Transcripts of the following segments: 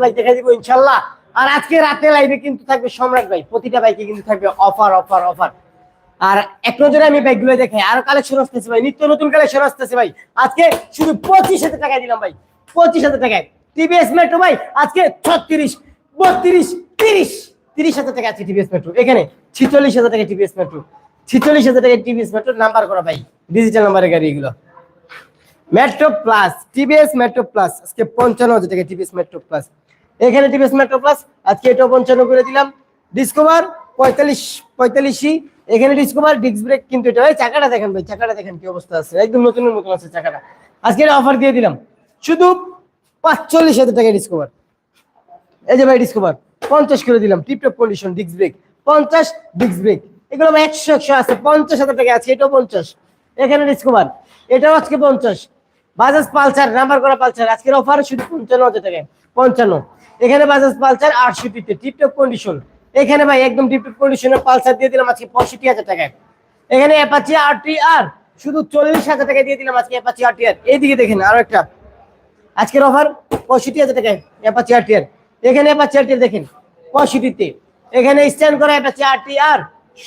Bike ইনশাল্লাহ আর আজকে রাতে লাইভে কিন্তু থাকবে সম্রাট ভাই। প্রতিটা বাইকে কিন্তু থাকবে অফার অফার অফার আর এক নজরে আমি বাইকগুলো দেখাই। আর কালেকশন আসতেছে ভাই। নিত্য নতুন কালেকশন আসতেছে ভাই। আজকে শুধু পঁচিশ হাজার টাকায় দিলাম ভাই। পঁচিশ হাজার টাকায়। টিভিএস মেট্রো ভাই, আজকে ছত্রিশ, বত্রিশ, তিরিশ তিরিশ হাজার টাকা আছে টিভিএস মেট্রো এখানে ছিচল্লিশ হাজার টাকা টিভিএস মেট্রো ছিচল্লিশ হাজার টাকা টিভিএস মেট্রো নাম্বার করা ভাই ডিজিটাল নাম্বারের গাড়ি এগুলো metro plus TVS metro plus আজকে পঞ্চান্ন হাজার টাকা টিভিএস মেট্রো প্লাস এখানে টিভিএস মেট্রো প্লাস আজকে এটাও পঞ্চান্ন করে দিলাম। ডিসকভার পঁয়তাল্লিশ, পঁয়তাল্লিশই। এখানে ডিসকভার ডিস্ক ব্রেক কিন্তু এটা ভাই, চাকাটা দেখেন ভাই, চাকাটা দেখেন কি অবস্থা আছে। একদম নতুন নতুন আছে চাকাটা। আজকে অফার দিয়ে দিলাম। শুধু পাঁচচল্লিশ হাজার টাকা ডিসকভার এই যে ভাই ডিসকভার পঞ্চাশ করে দিলাম টিপটপ কন্ডিশন ডিস্ক ব্রেক পঞ্চাশ ডিস্ক ব্রেক এগুলো ভাই একশো একশো আছে, পঞ্চাশ হাজার টাকা আছে, এটাও পঞ্চাশ। এখানে ডিসকভার এটাও আজকে পঞ্চাশ। বাজাজ পালসার নাম্বার করা পালসার আজকের অফার শুধু পঞ্চান্ন হাজার টাকায়, পঞ্চান্ন। এখানে বাজাজ পালসার আটষট্টিতে টিপটপ কন্ডিশন এখানে ভাই একদম টিপটপ কন্ডিশনের পালসার দিয়ে দিলাম আজকে পঁয়ষট্টি হাজার টাকায়। এখানে অ্যাপাচি আর টি আর শুধু চল্লিশ হাজার টাকা দিয়ে দিলাম আজকে অ্যাপাচি আর টি আর এইদিকে দেখেন আরও একটা। আজকের অফার পঁয়ষট্টি হাজার টাকায় অ্যাপাচি আর টি আর এখানে অ্যাপাচি আর টি আর দেখেন, পঁয়ষট্টিতে। এখানে স্ট্যান্ড করা অ্যাপাচি আর টি আর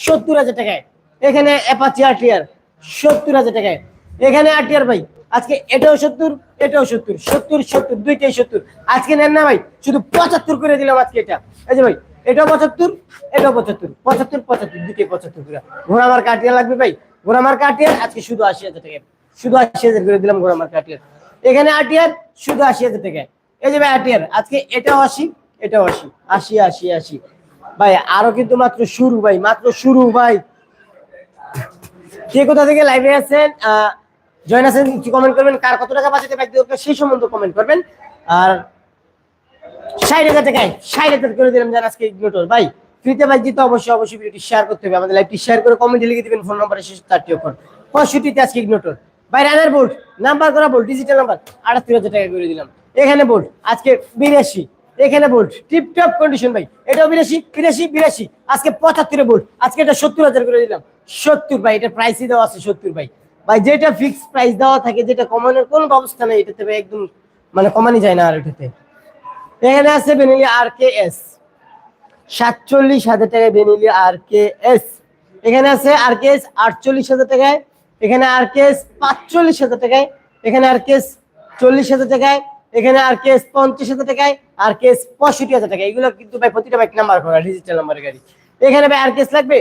সত্তর হাজার টাকায়। এখানে অ্যাপাচি আর টি আর সত্তর হাজার টাকায়। এখানে আর টি আর ভাই, আজকে এটাও সত্তর এটাও সত্তর সত্তর সত্তর, দুইটাই সত্তর। আজকে নেন না ভাই, শুধু পঁচাত্তর করে দিলাম আজকে এটা। এই যে ভাই, এটাও পঁচাত্তর এটাও পঁচাত্তর পঁচাত্তর পঁচাত্তর, দুইটাই পঁচাত্তর করে। ঘোড়া আমার কাটিয়া লাগবে ভাই, ঘোড়া আমার কাটিয়ার আজকে শুধু আশি হাজার টাকা শুধু আশি হাজার করে দিলাম ঘোড়া আমার কাটিয়ার এখানে আটিয়ার শুধু আশি হাজার টাকা। এই যে ভাই আটিয়ার আজকে এটাও আশি এটাও আশি আশি আশি আশি। ভাই, আরও কিন্তু মাত্র শুরু ভাই, মাত্র শুরু ভাই। কে কোথা থেকে লাইভে আছেন জয়েন আছেন কমেন্ট করবেন, কার কত টাকা বাঁচাতে বাইক দরকার সেই সম্বন্ধে কমেন্ট করবেন। আর ষাট হাজার টাকায়, ষাট হাজার করে দিলাম যারা আজকে ইগনোটর ভাই ফ্রিতে বাইক দিতে অবশ্যই অবশ্যই ভিডিওটি শেয়ার করতে হবে। আমাদের লাইভটি শেয়ার করে কমেন্টে লিখে দিবেন ফোন নাম্বারে শেষ চারটি অক্ষর পঁয়ষট্টিতে আজকে ইগনোটর ভাই, রানার বোল্ট নাম্বার করা বোল্ট ডিজিটাল নাম্বার আটাত্তর হাজার টাকা করে দিলাম। এখানে বোল্ট আজকে বিরাশি। এখানে বোল্ট টিপটপ কন্ডিশন ভাই। এটাও বিরাশি বিরাশি বিরাশি। আজকে পঁচাত্তরে বোল্ট আজকে এটা সত্তর হাজার করে দিলাম। সত্তর ভাই, এটা প্রাইসই দেওয়া আছে সত্তর ভাই। ভাই, যেটা ফিক্সড প্রাইস দেওয়া থাকে, যেটা কমানোর কোনো ব্যবস্থা নেই এটাতে ভাই, একদম মানে কমানি যায় না আর এটাতে। এখানে আছে বেনিলি আর কে এস সাতচল্লিশ হাজার টাকায় বেনিলি আর কে এস এখানে আছে আর কে এস আটচল্লিশ হাজার টাকায় এখানে আর কেস পাঁচচল্লিশ হাজার টাকায়, এখানে আর কেস চল্লিশ হাজার টাকায়, এখানে আর কেস পঞ্চাশ হাজার টাকায়, আর কেস পঁয়ষট্টি হাজার টাকা এগুলো কিন্তু ভাই প্রতিটা বাইক নাম্বার করা ডিজিটাল নাম্বারের গাড়ি। এখানে ভাই আর কেস লাগবে?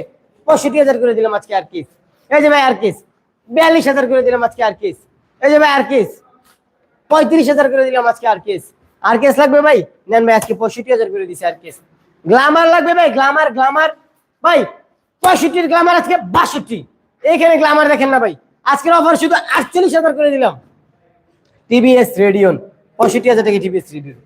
পঁয়ষট্টি হাজার করে দিলাম আজকে আর কেস। এই যে ভাই আর কেস, বিয়াল্লিশ হাজার করে দিলাম আজকে আর কেস। এই যে ভাই আর কেস, পঁয়ত্রিশ হাজার করে দিলাম আজকে আর কেস। আর কেস লাগবে ভাই? নেন ভাই, আজকে পঁয়ষট্টি হাজার করে দিছি আর কেস। গ্লামার লাগবে ভাই, গ্লামার গ্লামার। ভাই, পঁয়ষট্টির গ্লামার আজকে বাষট্টি। এইখানে গ্লামার দেখেন না ভাই। আজকের অফার শুধু আটচল্লিশ হাজার করে দিলাম। টিভিএস রেডিয়ন পঁয়ষট্টি হাজার টাকা টিভিএস রেডিয়ন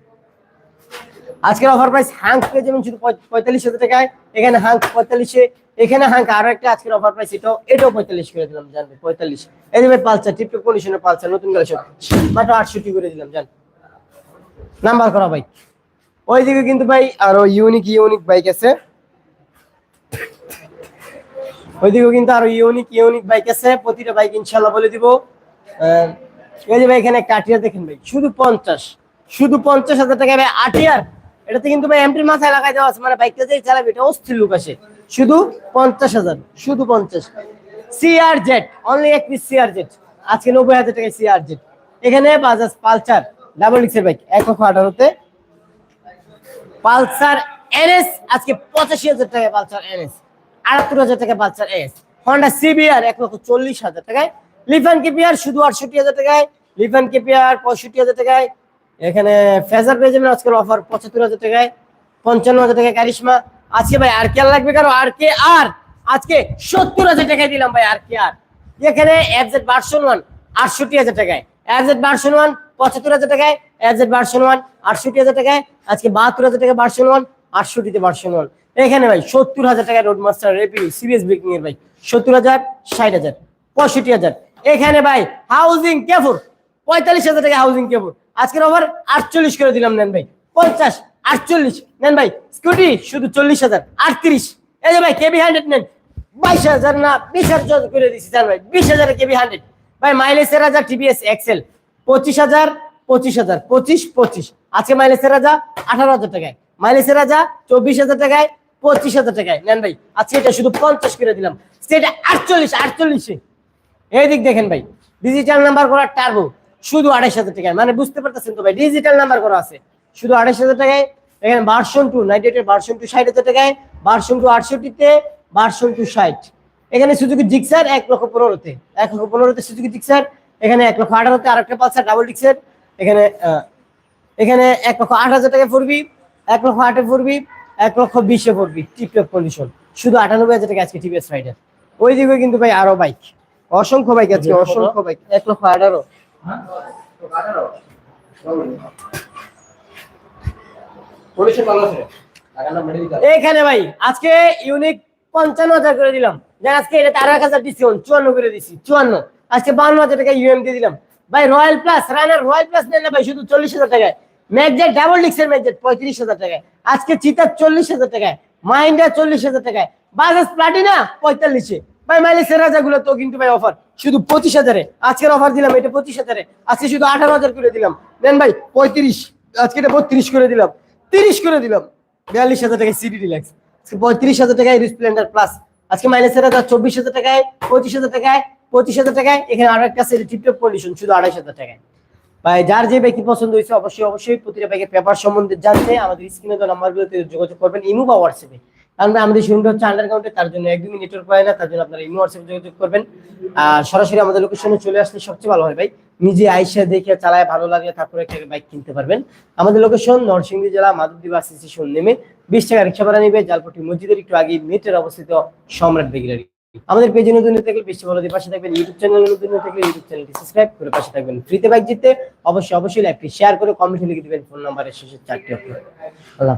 আজকের অফার প্রাইস হাঙ্ক যাবেন শুধু পঁয়তাল্লিশ হাজার টাকায়। এখানে হাঙ্ক পঁয়তাল্লিশে, এখানে হাঙ্ক আরও একটা আজকের অফার প্রাইস এটাও এটাও পঁয়তাল্লিশ করে দিলাম জানবে পঁয়তাল্লিশ। যে পালসার, টিপটপ কন্ডিশনের পালসার, নতুন কালেকশন মাত্র আটষট্টি করে দিলাম, জান। নাম্বার করা ভাই। ওইদিকে কিন্তু ভাই আরও ইউনিক ইউনিক বাইক আছে। ওইদিকেও কিন্তু আরও ইউনিক ইউনিক বাইক আছে। প্রতিটা বাইক ইনশাল্লাহ বলে দিব। এই যে ভাই, এখানে আটিয়ার দেখেন ভাই, শুধু পঞ্চাশ। শুধু পঞ্চাশ হাজার টাকা ভাই আটিয়ার। এটাতে কিন্তু ভাই এমটির মাথায় লাগাই দেওয়া আছে। মানে বাইকটা যেই চালাবে, এটা অস্থির লুক আসে। শুধু পঞ্চাশ হাজার, শুধু পঞ্চাশ। সিআর জেড অনলি এক পিস সিআর জেড আজকে নব্বই হাজার টাকায় সিআর জেড এখানে বাজাজ পালসার ডাবল ডিক্সের বাইক এক লক্ষ আঠারোতে। পালসার এনএস আজকে পঁচাশি হাজার টাকায় পালসার এনএস আটাত্তর হাজার টাকায় পালসার এস হন্ডা সিবিআর এক লক্ষ চল্লিশ হাজার টাকায়। লিফান কেপিআর শুধু আটষট্টি হাজার টাকায়। লিফান কেপিআর পঁয়ষট্টি হাজার টাকায়। এখানে ফেজার পেয়ে আজকের অফার পঁচাত্তর হাজার টাকায়। পঞ্চান্ন হাজার টাকায় কারিশমা আজকে ভাই আর কে আর লাগবে কারও? আর কে আর? আজকে সত্তর হাজার টাকায় দিলাম ভাই আর কে আর। এখানে এফজেড ভার্সন ওয়ান আটষট্টি হাজার টাকায়। এফজেড ভার্সন ওয়ান পঁচাত্তর হাজার টাকায়। এফজেড ভার্সন ওয়ান আটষট্টি হাজার টাকায়। আজকে বাহাত্তর হাজার টাকা ভার্সন ওয়ান আটষট্টিতে ভার্সন ওয়ান এখানে ভাই সত্তর হাজার টাকা road master rapido CBS braking এর ভাই সত্তর হাজার, ষাট হাজার, পঁয়ষট্টি হাজার। এখানে ভাই হাউজিং কেফুর পঁয়তাল্লিশ হাজার টাকা হাউজিং কেফুর আজকের ওভার আটচল্লিশ করে দিলাম, নেন ভাই। পঞ্চাশ, আটচল্লিশ, নেন ভাই। স্কুটি শুধু চল্লিশ হাজার, আটত্রিশ। এই যে ভাই কেবি হান্ড্রেড নেন। বাইশ হাজার না, বিশ হাজার করে দিচ্ছি জান ভাই। বিশ হাজার কেবি হান্ড্রেড ভাই মাইলেজের রাজা টিভিএস এক্সেল পঁচিশ হাজার পঁচিশ হাজার, পঁচিশ পঁচিশ। আজকে মাইলেজের রাজা আঠারো হাজার টাকায়। মাইলেজের রাজা চব্বিশ হাজার টাকায়। পঁচিশ হাজার টাকায়। নেন ভাই, আজকে এটা শুধু পঞ্চাশ করে দিলাম। সেটা আটচল্লিশ, আটচল্লিশে। এই দিক দেখেন ভাই ডিজিটাল নাম্বার করা টার্বো শুধু আড়াইশ হাজার টাকায়। মানে বুঝতে পারতেছেন তো ভাই ডিজিটাল নাম্বার করা আছে। শুধু আড়াইশ হাজার টাকায়, এখানে ভার্সন টু নাইনটি এইটের ভার্সন টু ষাট হাজার টাকায় ভার্সন টু আটষট্টিতে ভার্সন টু ষাট। এখানে সুজুকি জিক্সার এক লক্ষ পনেরোতে, এক লক্ষ পনেরোতে সুজুকি জিক্সার এখানে এক লক্ষ আঠারোতে আরেকটা পালসার ডাবল ডিক্সের এখানে এখানে এক লক্ষ আট হাজার টাকা পড়বি এক লক্ষ আটে পড়বি এক লক্ষ বিশে পড়বি টিপটপ কন্ডিশন শুধু আটানব্বই হাজার টাকা আজকে টিভিএস রাইডার ওই দিকে কিন্তু ভাই আরও বাইক অসংখ্য বাইক আজকে অসংখ্য বাইক এক লক্ষ আঠারো। এখানে ভাই আজকে ইউনিক পঞ্চান্ন হাজার করে দিলাম। যে আজকে এটা তেরো হাজার ডিসকাউন্ট চুয়ান্ন করে দিচ্ছি চুয়ান্ন। আজকে বান্ন হাজার টাকা ইউএম দিয়ে দিলাম। ভাই royal plus runner royal plus নেন না ভাই শুধু চল্লিশ হাজার টাকায়। ম্যাকজেট ডাবল ডিক্সের ম্যাকজেট পঁয়ত্রিশ হাজার টাকায়। আজকে চিতার চল্লিশ হাজার টাকায় মাইন্ডা চল্লিশ হাজার টাকায়। বাজাজ প্লাটিনা পঁয়তাল্লিশে। ভাই মাইলেজের রাজাগুলো তো কিন্তু ভাই অফার শুধু পঁচিশ হাজারে। আজকের অফার দিলাম, এটা পঁচিশ হাজারে। আজকে শুধু আঠারো হাজার করে দিলাম। দেন ভাই, পঁয়ত্রিশ। আজকে এটা বত্রিশ করে দিলাম। তিরিশ করে দিলাম। বিয়াল্লিশ হাজার টাকায় সিডি ডিলাক্স আজকে পঁয়ত্রিশ হাজার টাকায় স্প্লেন্ডার প্লাস আজকে মাইলেজের রাজা চব্বিশ হাজার টাকায়, পঁচিশ হাজার টাকায়, পঁচিশ হাজার টাকায়। এখানে আরও একটা সেট টিপটপ কন্ডিশন শুধু আড়াইশ হাজার টাকায়। ভাই, যার যে ব্যক্তি পছন্দ হয়েছে, অবশ্যই অবশ্যই প্রতিটা ব্যাগের পেপার সম্বন্ধে জানতে আমাদের স্ক্রিনে তো নাম্বারগুলোতে যোগাযোগ করবেন, ইমু বা হোয়াটসঅ্যাপে কারণ আমাদের শোরুমটা হচ্ছে আন্ডারগ্রাউন্ডে তার জন্য একদমই নেটওয়ার্ক পায় না, তার জন্য আপনারা ইমু হোয়াটসঅ্যাপে যোগাযোগ করবেন। আর সরাসরি আমাদের লোকেশনে চলে আসলে সবচেয়ে ভালো হয় ভাই, নিজে আইসা দেখে চালায়, ভালো লাগলে তারপরে একটা বাইক কিনতে পারবেন। আমাদের লোকেশন নরসিংদী জেলা, মাধবদী বাস স্টেশন নেমে, বিশ টাকা রিক্সা ভাড়া নিবে জালপটি মসজিদের একটু আগে মেটের অবস্থিত সম্রাট বেগিলারি আমাদের পেজে নতুন থাকলে বেশি ভালো দিয়ে পাশে থাকবেন ইউটিউব চ্যানেলে নতুন থাকলে ইউটিউব চ্যানেলটি সাবস্ক্রাইব করে পাশে থাকবেন। ফ্রিতে বাইক জিততে অবশ্যই অবশ্যই লাইভটি শেয়ার করে কমেন্টে লিখে দিবেন ফোন নাম্বারের শেষে চারটি অক্ষর। আল্লাহ